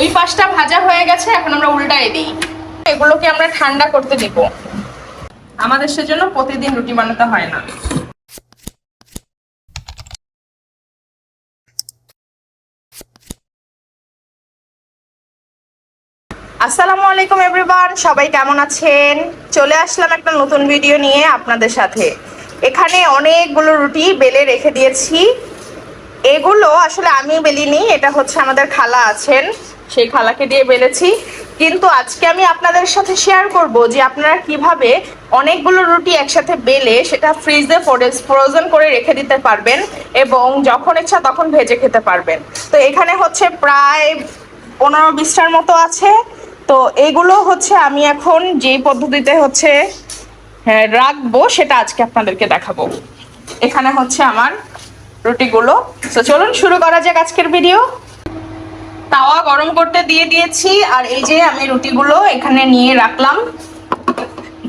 ওই পাশটা ভাজা হয়ে গেছে, এখন আমরা উল্টায় দিই। এগুলোকে আমরা ঠান্ডা করতে দিব। আমাদের সেজন্য প্রতিদিন রুটি বানাতে হয় না। আসসালামু আলাইকুম এভরিওয়ান সবাই কেমন আছেন? চলে আসলাম একটা নতুন ভিডিও নিয়ে আপনাদের সাথে। এখানে অনেকগুলো রুটি বেলে রেখে দিয়েছি। এগুলো আসলে আমি বেলিনি, এটা হচ্ছে আমাদের খালা আছেন। সেই খালাকে দিয়ে বেলেছি। কিন্তু আজকে আমি আপনাদের সাথে শেয়ার করব যে আপনারা কীভাবে অনেকগুলো রুটি একসাথে বেলে সেটা ফ্রিজে ফ্রোজেন করে রেখে দিতে পারবেন এবং যখন ইচ্ছা তখন ভেজে খেতে পারবেন। তো এখানে হচ্ছে প্রায় পনেরো বিশটার মতো আছে। তো এগুলো হচ্ছে আমি এখন যেই পদ্ধতিতে হচ্ছে হ্যাঁ, রাখব সেটা আজকে আপনাদেরকে দেখাবো। এখানে হচ্ছে আমার রুটিগুলো। তো চলুন শুরু করা যাক আজকের ভিডিও তাওয়া গরম করতে দিয়ে দিয়েছি, আর এই যে আমি রুটিগুলো এখানে নিয়ে রাখলাম।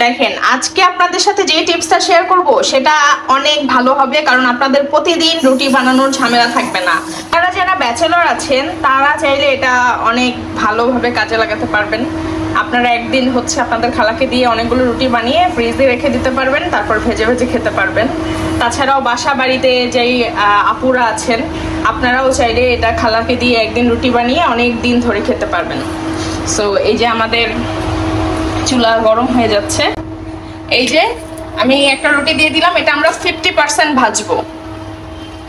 দেখেন, আজকে আপনাদের সাথে যে টিপসটা শেয়ার করব, সেটা অনেক ভালো হবে, কারণ আপনাদের প্রতিদিন রুটি বানানোর ঝামেলা থাকবে না। তারা যারা ব্যাচেলর আছেন, তারা চাইলে এটা অনেক ভালোভাবে কাজে লাগাতে পারবেন। আপনারা একদিন হচ্ছে আপনাদের খালাকে দিয়ে অনেকগুলো রুটি বানিয়ে ফ্রিজে রেখে দিতে পারবেন, তারপর ভেজে ভেজে খেতে পারবেন। তাছাড়াও বাসা বাড়িতে যেই আপুরা আছেন, আপনারাও চাইলে এটা খালাকে দিয়ে একদিন রুটি বানিয়ে অনেক দিন ধরে খেতে পারবেন। সো এই যে আমাদের চুলা গরম হয়ে যাচ্ছে। এই যে আমি একটা রুটি দিয়ে দিলাম, এটা আমরা ফিফটি পার্সেন্ট ভাজবো।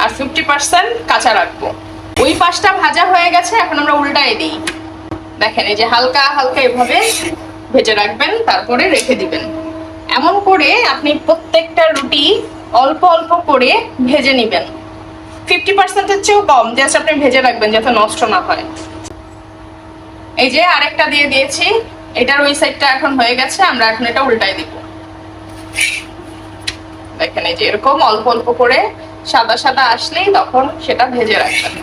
আর ফিফটি পার্সেন্ট কাঁচা রাখব। ওই পাশটা ভাজা হয়ে গেছে, এখন আমরা উল্টায় দিই। দেখেন, এই যে হালকা হালকা এভাবে ভেজে রাখবেন, তারপরে রেখে দিবেন। এমন করে আপনি প্রত্যেকটা রুটি অল্প অল্প করে ভেজে নেবেন। ফিফটি পার্সেন্টের চেয়েও কম জাস্ট আপনি ভেজে রাখবেন যাতে নষ্ট না হয়। এই যে আরেকটা দিয়ে দিয়েছি, এটার ওই সাইডটা এখন হয়ে গেছে, আমরা এখন এটা উল্টাই দিব। দেখেন, এই যে এরকম অল্প অল্প করে সাদা সাদা আসলেই তখন সেটা ভেজে রাখবেন।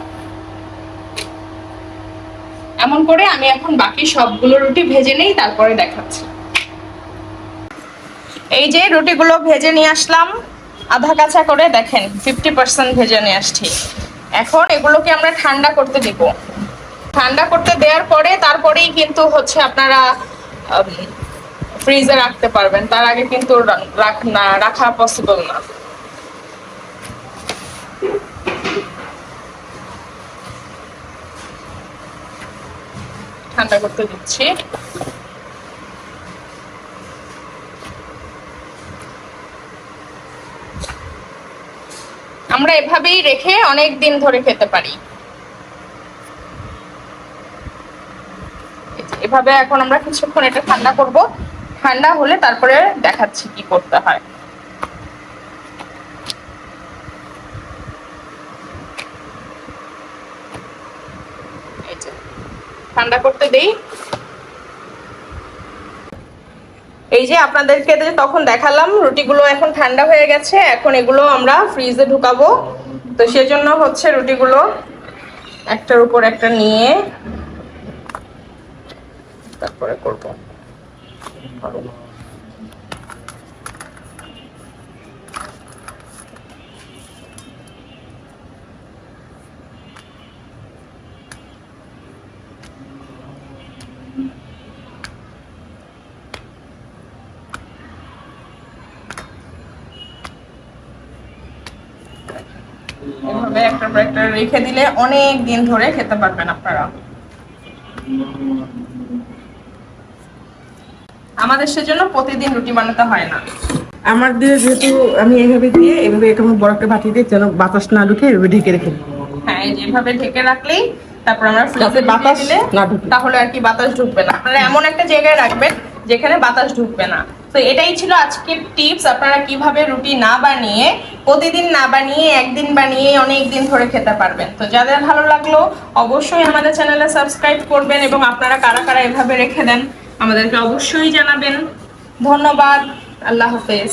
এমন করে আমি এখন বাকি সবগুলো রুটি ভেজে নেই, তারপরে দেখাচ্ছি। এই যে রুটিগুলো ভেজে নিয়ে আসলাম, আধা কাঁচা করে দেখেন ফিফটি পার্সেন্ট ভেজে নিয়ে আসছি। এখন এগুলোকে আমরা ঠান্ডা করতে দিব। ঠান্ডা করতে দেওয়ার পরে তারপরেই কিন্তু হচ্ছে আপনারা ফ্রিজে রাখতে পারবেন। তার আগে কিন্তু রাখা পসিবল না। ঠান্ডা করতে দিচ্ছি। আমরা এভাবেই রেখে অনেক দিন ধরে খেতে পারি। এভাবে এখন আমরা কিছুক্ষণ এটা ঠান্ডা করব। ঠান্ডা হলে তারপরে দেখাচ্ছি কি করতে হয়। ঠান্ডা করতে দেই। এই যে আপনাদেরকে তখন দেখালাম, রুটিগুলো এখন ঠান্ডা হয়ে গেছে, এখন এগুলো আমরা ফ্রিজে ঢুকাবো। তো সেজন্য হচ্ছে রুটিগুলো একটার উপর একটা নিয়ে তারপরে করব। এভাবে একটা পর একটা রেখে দিলে অনেক দিন ধরে খেতে পারবেন আপনারা আমাদের সেজন্য প্রতিদিন রুটি বানাতে হয় না আমার দিয়ে যেহেতু আমি এইভাবে দিয়ে এইভাবে এরকম বড় একটা বাটি দিয়ে যেন বাতাস না ঢুকে এভাবে ঢেকে রেখে। হ্যাঁ এই যেভাবে ঢেকে রাখলেই তারপর আমরা ফ্রিজে বাতাস বাতাস দিলে তাহলে আর কি বাতাস ঢুকবে না। আপনারা এমন একটা জায়গায় রাখবেন যেখানে বাতাস ঢুকবে না। তো এটাই ছিল আজকের টিপস। আপনারা কীভাবে রুটি না বানিয়ে প্রতিদিন না বানিয়ে একদিন বানিয়ে অনেক দিন ধরে খেতে পারবেন। তো যাদের ভালো লাগল অবশ্যই আমাদের চ্যানেলে সাবস্ক্রাইব করবেন এবং আপনারা কারা কারা এভাবে রেখে দেন আমাদেরকে অবশ্যই জানাবেন। ধন্যবাদ। আল্লাহ হাফেজ।